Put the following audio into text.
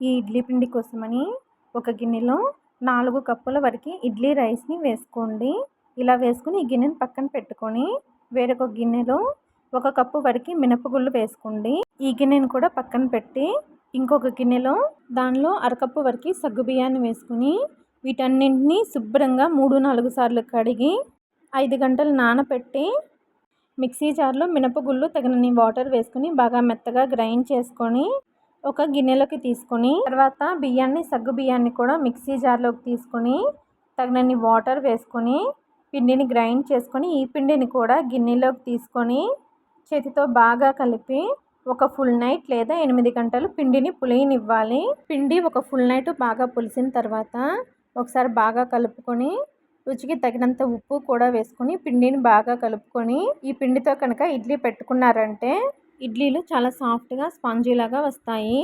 ఈ ఇడ్లీ పిండి కోసమని ఒక గిన్నెలో నాలుగు కప్పుల వరకు ఇడ్లీ రైస్ని వేసుకోండి. ఇలా వేసుకుని ఈ గిన్నెని పక్కన పెట్టుకొని వేరొక గిన్నెలో ఒక కప్పు వరకు మినపగుళ్ళు వేసుకోండి. ఈ గిన్నెను కూడా పక్కన పెట్టి ఇంకొక గిన్నెలో దానిలో అరకప్పు వరకు సగ్గు బియ్యాన్ని వేసుకుని వీటన్నింటినీ శుభ్రంగా మూడు నాలుగు సార్లు కడిగి ఐదు గంటలు నానబెట్టి మిక్సీ జార్లో మినపగుళ్ళు తగినన్ని వాటర్ వేసుకుని బాగా మెత్తగా గ్రైండ్ చేసుకొని ఒక గిన్నెలోకి తీసుకొని తర్వాత బియ్యాన్ని సగ్గు బియ్యాన్ని కూడా మిక్సీ జార్లోకి తీసుకొని తగినన్ని వాటర్ వేసుకొని పిండిని గ్రైండ్ చేసుకొని ఈ పిండిని కూడా గిన్నెలోకి తీసుకొని చేతితో బాగా కలిపి ఒక ఫుల్ నైట్ లేదా ఎనిమిది గంటలు పిండిని పులియనివ్వాలి. పిండి ఒక ఫుల్ నైట్ బాగా పులిసిన తర్వాత ఒకసారి బాగా కలుపుకొని రుచికి తగినంత ఉప్పు కూడా వేసుకొని పిండిని బాగా కలుపుకొని ఈ పిండితో కనుక ఇడ్లీ పెట్టుకున్నారంటే ఇడ్లీలు చాలా సాఫ్ట్గా స్పాంజీలాగా వస్తాయి.